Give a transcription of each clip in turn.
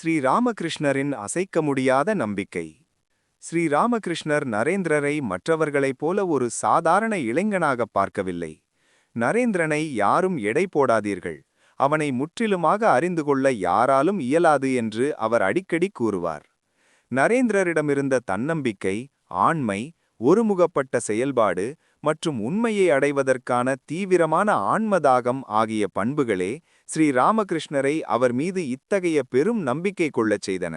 ஸ்ரீராமகிருஷ்ணரின் அசைக்க முடியாத நம்பிக்கை. ஸ்ரீராமகிருஷ்ணர் நரேந்திரரை மற்றவர்களைப் போல ஒரு சாதாரண இளைஞனாக பார்க்கவில்லை. நரேந்திரனை யாரும் எடை போடாதீர்கள். அவனை முற்றிலுமாக அறிந்து கொள்ள யாராலும் இயலாது என்று அவர் அடிக்கடி கூறுவார். நரேந்திரரிடமிருந்த தன்னம்பிக்கை ஆண்மை ஒருமுகப்பட்ட செயல்பாடு மற்றும் உண்மையை அடைவதற்கான தீவிரமான ஆன்மதாகம் ஆகிய பண்புகளே ஸ்ரீ ராமகிருஷ்ணரை அவர் மீது இத்தகைய பெரும் நம்பிக்கை கொள்ளச் செய்தன.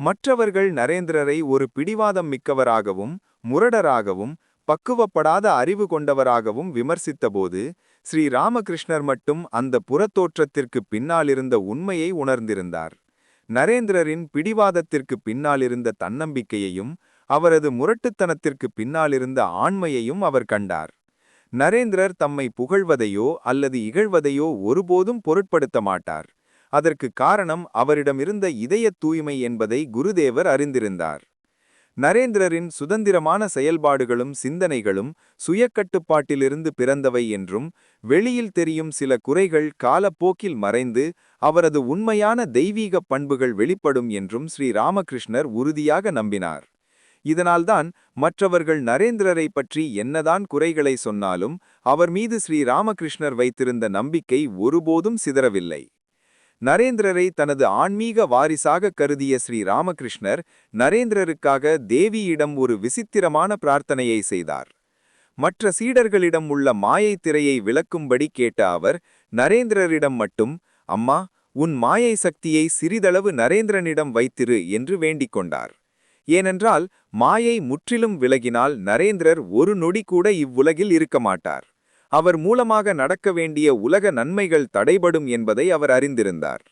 மற்றவர்கள் நரேந்திரரை ஒரு பிடிவாதம் மிக்கவராகவும் முரடராகவும் பக்குவப்படாத அறிவு கொண்டவராகவும் விமர்சித்தபோது ஸ்ரீ ராமகிருஷ்ணர் மட்டும் அந்த புறத்தோற்றத்திற்கு பின்னாலிருந்த உண்மையை உணர்ந்திருந்தார். நரேந்திரரின் பிடிவாதத்திற்கு பின்னாலிருந்த தன்னம்பிக்கையையும் அவரது முரட்டுத்தனத்திற்கு பின்னாலிருந்த ஆண்மையையும் அவர் கண்டார். நரேந்திரர் தம்மை புகழ்வதையோ அல்லது இகழ்வதையோ ஒருபோதும் பொருட்படுத்த மாட்டார். அதற்கு காரணம் அவரிடமிருந்த இதயத் தூய்மை என்பதை குருதேவர் அறிந்திருந்தார். நரேந்திரரின் சுதந்திரமான செயல்பாடுகளும் சிந்தனைகளும் சுயக்கட்டுப்பாட்டிலிருந்து பிறந்தவை என்றும் வெளியில் தெரியும் சில குறைகள் காலப்போக்கில் மறைந்து அவரது உண்மையான தெய்வீக பண்புகள் வெளிப்படும் என்றும் ஸ்ரீ ராமகிருஷ்ணர் உறுதியாக நம்பினார். இதனால்தான் மற்றவர்கள் நரேந்திரரை பற்றி என்னதான் குறைகளை சொன்னாலும் அவர் மீது ஸ்ரீராமகிருஷ்ணர் வைத்திருந்த நம்பிக்கை ஒருபோதும் சிதறவில்லை. நரேந்திரரை தனது ஆன்மீக வாரிசாக கருதிய ஸ்ரீ ராமகிருஷ்ணர் நரேந்திரருக்காக தேவியிடம் ஒரு விசித்திரமான பிரார்த்தனையை செய்தார். மற்ற சீடர்களிடம் உள்ள மாயை திரையை விளக்கும்படி கேட்ட அவர் நரேந்திரரிடம் மட்டும் அம்மா உன் மாயை சக்தியை சிறிதளவு நரேந்திரனிடம் வைத்திரு என்று வேண்டிக் கொண்டார். ஏனென்றால் மாயை முற்றிலும் விலகினால் நரேந்திரர் ஒரு நொடி கூட இவ்வுலகில் இருக்க மாட்டார். அவர் மூலமாக நடக்க வேண்டிய உலக நன்மைகள் தடைபடும் என்பதை அவர் அறிந்திருந்தார்.